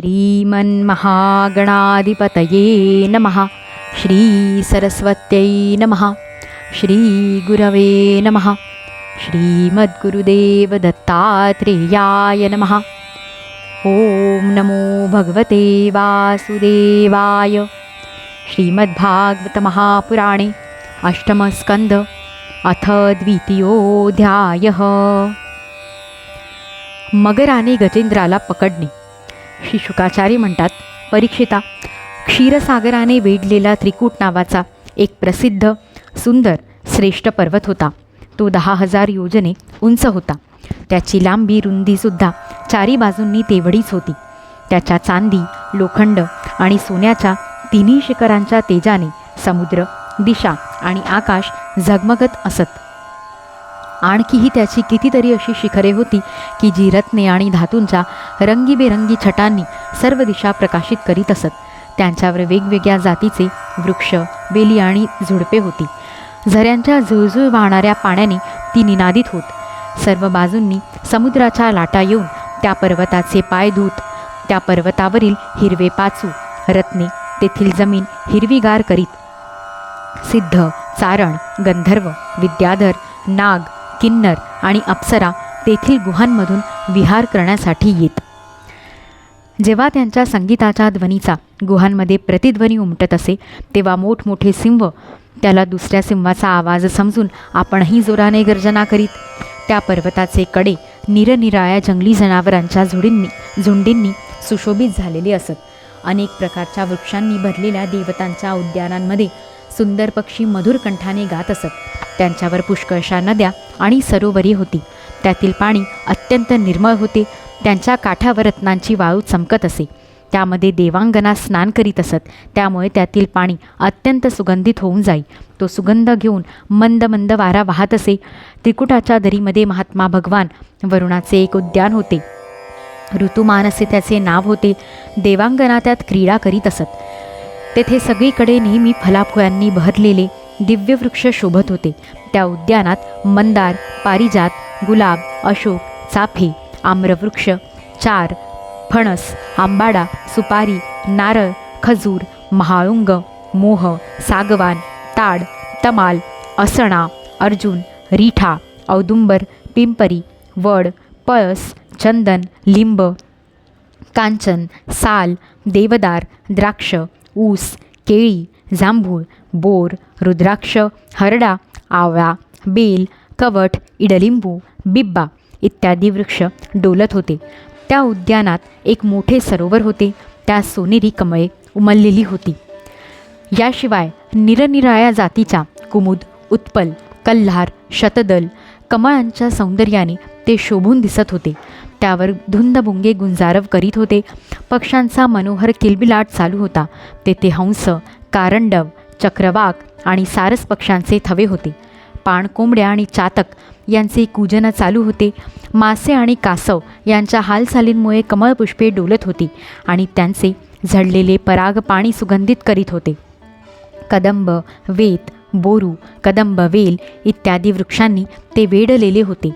श्रीमन्महागणाधिपतये नमः श्रीसरस्वत्यै नमः श्रीगुरवे नमः श्रीमद्गुरुदेवदत्तात्रेयाय नमः। ॐ नमो भगवते वासुदेवाय। श्रीमद्भागवतमहापुराणे अष्टमस्कन्द अथ द्वितीयोऽध्यायः। मगराने गजेंद्राला पकडणे। श्री शुकाचार्य म्हणतात. परीक्षिता क्षीरसागराने वेढलेला त्रिकूट नावाचा एक प्रसिद्ध सुंदर श्रेष्ठ पर्वत होता. तो दहा हजार योजने उंच होता. त्याची लांबी रुंदीसुद्धा चारी बाजूंनी तेवढीच होती. त्याच्या चांदी लोखंड आणि सोन्याच्या तिन्ही शिखरांच्या तेजाने समुद्र दिशा आणि आकाश झगमगत असत. आणखीही त्याची कितीतरी अशी शिखरे होती की जी रत्ने आणि धातूंच्या रंगीबेरंगी छटांनी सर्व दिशा प्रकाशित करीत असत. त्यांच्यावर वेगवेगळ्या जातीचे वृक्ष बेली आणि झुडपे होती. झऱ्यांच्या झुळझुळ वाहणाऱ्या पाण्याने ती निनादित होत. सर्व बाजूंनी समुद्राच्या लाटा येऊन त्या पर्वताचे पाय धूत त्या पर्वतावरील हिरवे पाचू रत्ने तेथील जमीन हिरवीगार करीत. सिद्ध चारण गंधर्व विद्याधर नाग किन्नर आणि अप्सरा तेथील गुहांमधून विहार करण्यासाठी येत. जेव्हा त्यांच्या संगीताच्या ध्वनीचा गुहांमध्ये प्रतिध्वनी उमटत असे तेव्हा मोठमोठे सिंह त्याला दुसऱ्या सिंहाचा आवाज समजून आपणही जोराने गर्जना करीत त्या पर्वताचे कडे निरनिराळ्या जंगली जनावरांच्या झुडींनी झुंडींनी सुशोभित झालेले असत. अनेक प्रकारच्या वृक्षांनी भरलेल्या देवतांच्या उद्यानांमध्ये सुंदर पक्षी मधुर कंठाने गात असत. त्यांच्यावर पुष्कळशा नद्या आणि सरोवरी होती. त्यातील पाणी अत्यंत निर्मळ होते. त्यांच्या काठावर रत्नांची वाळू चमकत असे. त्यामध्ये देवांगना स्नान करीत असत. त्यामुळे त्यातील पाणी अत्यंत सुगंधित होऊन जाई. तो सुगंध घेऊन मंद मंद वारा वाहत असे. त्रिकुटाच्या दरीमध्ये महात्मा भगवान वरुणाचे एक उद्यान होते. ऋतुमान असे त्याचे नाव होते. देवांगना त्यात क्रीडा करीत असत. तेथे सगळीकडे नेहमी फलाफळांनी बहरलेले दिव्य वृक्ष शोभत होते. त्या उद्यानात मंदार पारिजात गुलाब अशोक चाफे आम्रवृक्ष चार फणस आंबाडा सुपारी नारळ खजूर महाळुंग मोह सागवान ताड तमाल असणा अर्जुन रिठा औदुंबर पिंपरी वड पळस चंदन लिंब कांचन साल देवदार द्राक्ष ऊस केळी जांभूळ बोर रुद्राक्ष हरडा आवळा बेल कवट इडलिंबू बिब्बा इत्यादी वृक्ष डोलत होते. त्या उद्यानात एक मोठे सरोवर होते. त्या सोनेरी कमळे उमललेली होती. याशिवाय निरनिराळ्या जातीच्या कुमुद उत्पल कल्हार शतदल कमळांच्या सौंदर्याने ते शोभून दिसत होते. त्यावर धुंदभुंगे गुंजारव करीत होते. पक्ष्यांचा मनोहर किलबिलाट चालू होता. तेथे हंस कारंडव चक्रवाक आणि सारस पक्ष्यांचे थवे होते. पाण कोंबड्या आणि चातक यांचे कूजन चालू होते. मासे आणि कासव यांच्या हालचालींमुळे कमळपुष्पे डोलत होती आणि त्यांचे झडलेले पराग पाणी सुगंधित करीत होते. कदंब वेत बोरू कदंब वेल इत्यादी वृक्षांनी ते वेढलेले होते.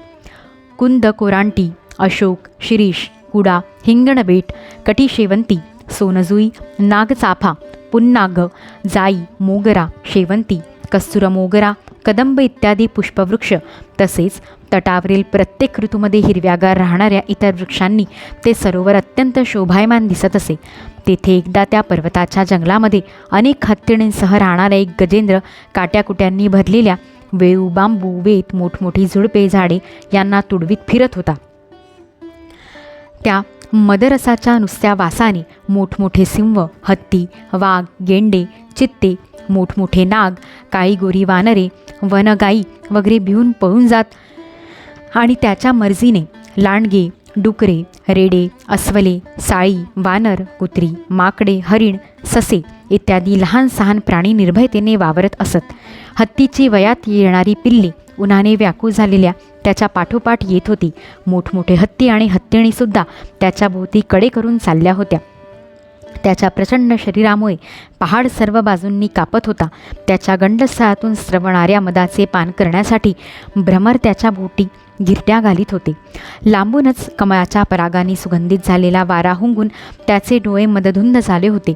कुंद कोरांटी अशोक शिरीष कुडा हिंगणबेट कटीशेवंती सोनजुई नागचाफा पुन्नाग जाई मोगरा शेवंती कस्तुर मोगरा कदंब इत्यादी पुष्पवृक्ष तसेच तटावरील प्रत्येक ऋतूमध्ये हिरव्यागार राहणाऱ्या इतर वृक्षांनी ते सरोवर अत्यंत शोभायमान दिसत असे तेथे एकदा त्या पर्वताच्या जंगलामध्ये अनेक हत्तीणींसह राहणारा एक गजेंद्र काट्याकुट्यांनी भरलेल्या वेळू बांबू वेत मोठमोठी झुडपे झाडे यांना तुडवीत फिरत होता त्या मदरसाच्या नुसत्या वासाने मोठमोठे सिंह हत्ती वाघ गेंडे चित्ते मोठमोठे नाग काळी गोरी वानरे वनगाई वगैरे भिवून पळून जात आणि त्याच्या मर्जीने लांडगे डुकरे रेडे अस्वले साळी वानर कुत्री माकडे हरिण ससे इत्यादी लहान सहान प्राणी निर्भयतेने वावरत असत. हत्तीची वयात येणारी पिल्ले उन्हाने व्याकुळ झालेल्या त्याच्या पाठोपाठ येत होती. मोठमोठे हत्ती आणि हत्तीणीसुद्धा त्याच्या भोवती कडे करून चालल्या होत्या. त्याच्या प्रचंड शरीरामुळे पहाड सर्व बाजूंनी कापत होता. त्याच्या गंडस्थळातून स्रवणाऱ्या मदाचे पान करण्यासाठी भ्रमर त्याच्या बोटी गिरट्या घालीत होते. लांबूनच कमळाच्या परागाने सुगंधित झालेला वारा हुंगून त्याचे डोळे मदधुंद झाले होते.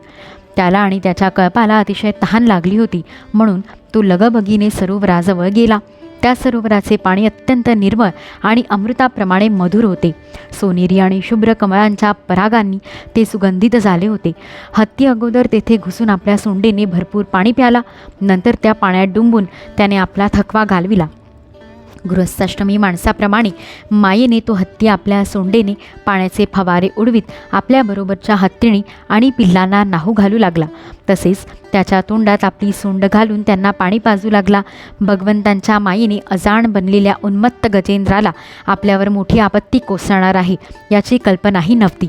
त्याला आणि त्याच्या कळपाला अतिशय तहान लागली होती. म्हणून तो लगबगीने सरोवराजवळ गेला. त्या सरोवराचे पाणी अत्यंत निर्मळ आणि अमृताप्रमाणे मधुर होते. सोनेरी आणि शुभ्र कमळांच्या परागांनी ते सुगंधित झाले होते. हत्ती अगोदर तेथे घुसून आपल्या सोंडेने भरपूर पाणी प्याला. नंतर त्या पाण्यात डुंबून त्याने आपला थकवा घालविला. गृहस्थाष्टमी माणसाप्रमाणे मायेने तो हत्ती आपल्या सोंडेने पाण्याचे फवारे उडवीत आपल्याबरोबरच्या हत्तीणी आणि पिल्लांना नाहू घालू लागला. तसेच त्याच्या तोंडात आपली सोंड घालून त्यांना पाणी पाजू लागला. भगवंतांच्या मायेने अजाण बनलेल्या उन्मत्त गजेंद्राला आपल्यावर मोठी आपत्ती कोसळणार आहे याची कल्पनाही नव्हती.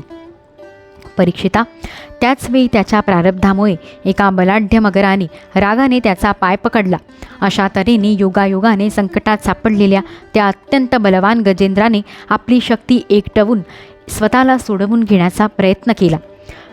परीक्षिता. त्याचवेळी त्याच्या प्रारब्धामुळे एका बलाढ्य मगराने रागाने त्याचा पाय पकडला. अशा तऱ्हेने योगायोगाने संकटात सापडलेल्या त्या अत्यंत बलवान गजेंद्राने आपली शक्ती एकटवून स्वतःला सोडवून घेण्याचा प्रयत्न केला.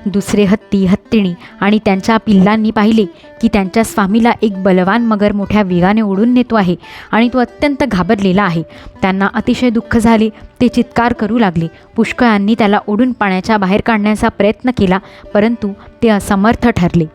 दुसरे हत्ती हत्तीणी आणि त्यांच्या पिल्लांनी पाहिले की त्यांच्या स्वामीला एक बलवान मगर मोठ्या वेगाने ओढून नेतो आहे आणि तो अत्यंत घाबरलेला आहे. त्यांना अतिशय दुःख झाले ते चित्कार करू लागले. पुष्कळांनी त्याला ओढून पाण्याच्या बाहेर काढण्याचा प्रयत्न केला परंतु ते असमर्थ ठरले.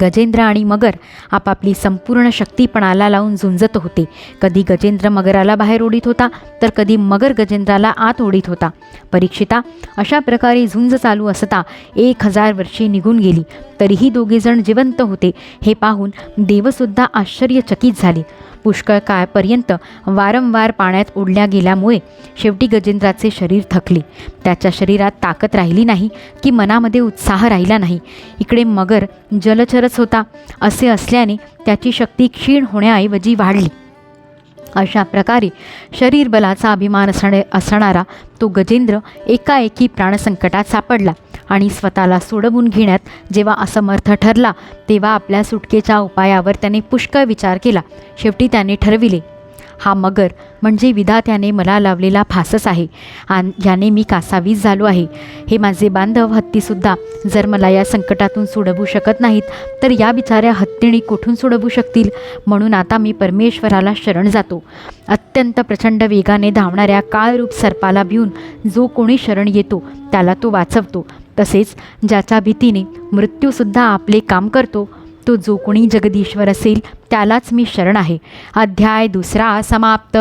गजेंद्र आणि मगर आपापली संपूर्ण शक्तीपणाला लावून झुंजत होते. कधी गजेंद्र मगराला बाहेर ओढीत होता तर कधी मगर गजेंद्राला आत ओढीत होता. परीक्षिता अशा प्रकारे झुंज चालू असता एक हजार वर्षे निघून गेली तरीही दोघेजण जिवंत होते. हे पाहून देवसुद्धा आश्चर्यचकित झाले. पुष्कळ काळपर्यंत वारंवार पाण्यात ओढल्या गेल्यामुळे शेवटी गजेंद्राचे शरीर थकले. त्याच्या शरीरात ताकद राहिली नाही की मनामध्ये उत्साह राहिला नाही. इकडे मगर जलचरच होता. असे असल्याने त्याची शक्ती क्षीण होण्याऐवजी वाढली. अशा प्रकारे शरीरबलाचा अभिमान असणे असणारा तो गजेंद्र एकाएकी प्राणसंकटात सापडला आणि स्वतःला सोडवून घेण्यात जेव्हा असमर्थ ठरला तेव्हा आपल्या सुटकेच्या उपायावर त्याने पुष्कळ विचार केला. शेवटी त्याने ठरविले हा मगर म्हणजे विधात्याने मला लावलेला फासच आहे. आणि याने मी कासावीस झालो आहे. हे माझे बांधव हत्तीसुद्धा जर मला या संकटातून सोडवू शकत नाहीत तर या बिचाऱ्या हत्तीणी कुठून सोडवू शकतील? म्हणून आता मी परमेश्वराला शरण जातो. अत्यंत प्रचंड वेगाने धावणाऱ्या काळरूप सर्पाला भिऊन जो कोणी शरण येतो त्याला तो वाचवतो. तसेच ज्याच्या भीतीने मृत्यूसुद्धा आपले काम करतो तो जो कोणी जगदीश्वर असेल त्यालाच मी शरण आहे. अध्याय दुसरा समाप्त.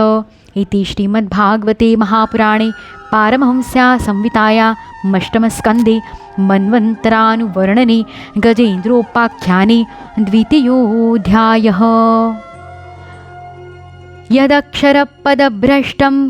इति श्रीमद्भागवते महापुराणे पारमहंस्या संविताया मष्टमस्कन्दे मन्वन्तरानुवर्णने गजेन्द्रोपाख्याने द्वितीयोऽध्यायः. यदक्षरपदभ्रष्टं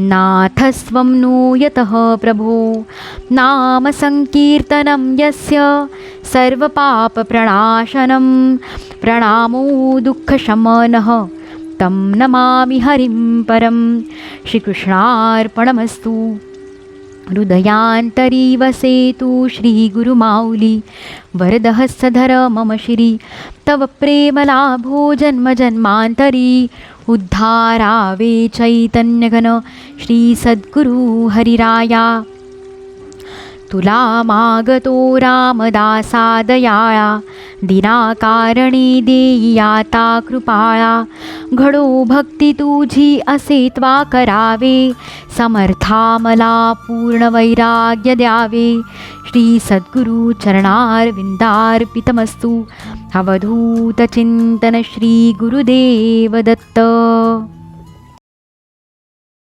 नाथस्वं नो यतः प्रभो नामसङ्कीर्तनं यस्य सर्वपापप्रणाशनं। प्रणामो दुःखशमनः। तं नमामि हरिं परं। श्रीकृष्णार्पणमस्तु हृदयान्तरी वसेतु श्रीगुरुमाऊली वरदहस्सधर मम श्री। तव प्रेमलाभो जन्मजन्मान्तरी उद्धारावे चैतन्यघन श्रीसद्गुरु हरिराया। तुला मागतो रामदासादयाळा दिनाकारणे देई कृपाळा. घडो भक्ती तुझी असे त्वा करावे. समर्था मला पूर्ण वैराग्य द्यावे. श्री सद्गुरु चरणारविंदार्पितमस्तु. अवधूत चिंतन श्री गुरुदेव दत्त.